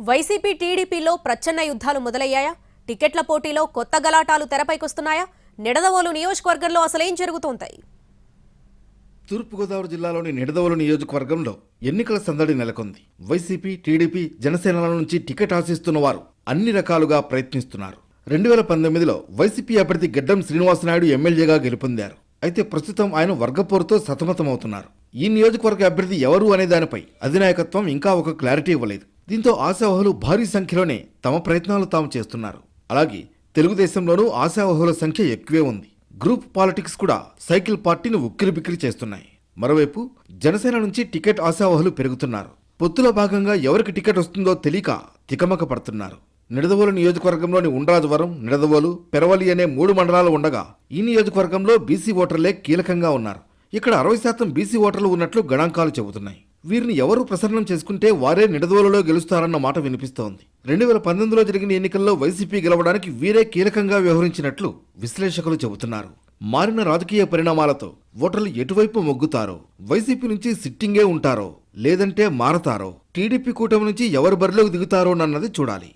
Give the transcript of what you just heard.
YCP టీడీపీలో ప్రచ్ఛన్న యుద్ధాలు మొదలయ్యాయా? టికెట్ల పోటీలో కొత్త గలాటాలు తెరపైకొస్తున్నాయా? నిడదవోలు నియోజకవర్గంలో అసలేం జరుగుతుంటాయి తూర్పుగోదావరి జిల్లాలోని నిడదవోలు నియోజకవర్గంలో ఎన్నికల సందడి నెలకొంది. వైసీపీ టీడీపీ జనసేనల నుంచి టికెట్ ఆశిస్తున్న వారు అన్ని రకాలుగా ప్రయత్నిస్తున్నారు. రెండు వేల పంతొమ్మిదిలో వైసీపీ అభ్యర్థి గడ్డం శ్రీనివాసనాయుడు ఎమ్మెల్యేగా గెలుపొందారు. అయితే ప్రస్తుతం ఆయన వర్గపోరుతో సతమతమవుతున్నారు. ఈ నియోజకవర్గ అభ్యర్థి ఎవరు అనే దానిపై అధినాయకత్వం ఇంకా ఒక క్లారిటీ ఇవ్వలేదు. దీంతో ఆశావహులు భారీ సంఖ్యలోనే తమ ప్రయత్నాలు తాము చేస్తున్నారు. అలాగే తెలుగుదేశంలోనూ ఆశావహుల సంఖ్య ఎక్కువే ఉంది. గ్రూప్ పాలిటిక్స్ కూడా సైకిల్ పార్టీని ఉక్కిరిబిక్కిరి చేస్తున్నాయి. మరోవైపు జనసేన నుంచి టికెట్ ఆశావహులు పెరుగుతున్నారు. పొత్తులో భాగంగా ఎవరికి టికెట్ వస్తుందో తెలియక తికమక పడుతున్నారు. నిడదవోలు నియోజకవర్గంలోని ఉండ్రాజవరం నిడదవోలు పెరవలి అనే మూడు మండలాలు ఉండగా ఈ నియోజకవర్గంలో బీసీ ఓటర్లే కీలకంగా ఉన్నారు. ఇక్కడ అరవై శాతం బీసీ ఓటర్లు ఉన్నట్లు గణాంకాలు చెబుతున్నాయి. వీరిని ఎవరు ప్రసన్నం చేసుకుంటే వారే నిడదవోలులో గెలుస్తారన్న మాట వినిపిస్తోంది. రెండు వేల పంతొమ్మిదిలో జరిగిన ఎన్నికల్లో వైసీపీ గెలవడానికి వీరే కీలకంగా వ్యవహరించినట్లు విశ్లేషకులు చెబుతున్నారు. మారిన రాజకీయ పరిణామాలతో ఓటర్లు ఎటువైపు మొగ్గుతారో వైసీపీ నుంచి సిట్టింగే ఉంటారో లేదంటే మారతారో టీడీపీ కూటమి నుంచి ఎవరు బరిలోకి దిగుతారోనన్నది చూడాలి.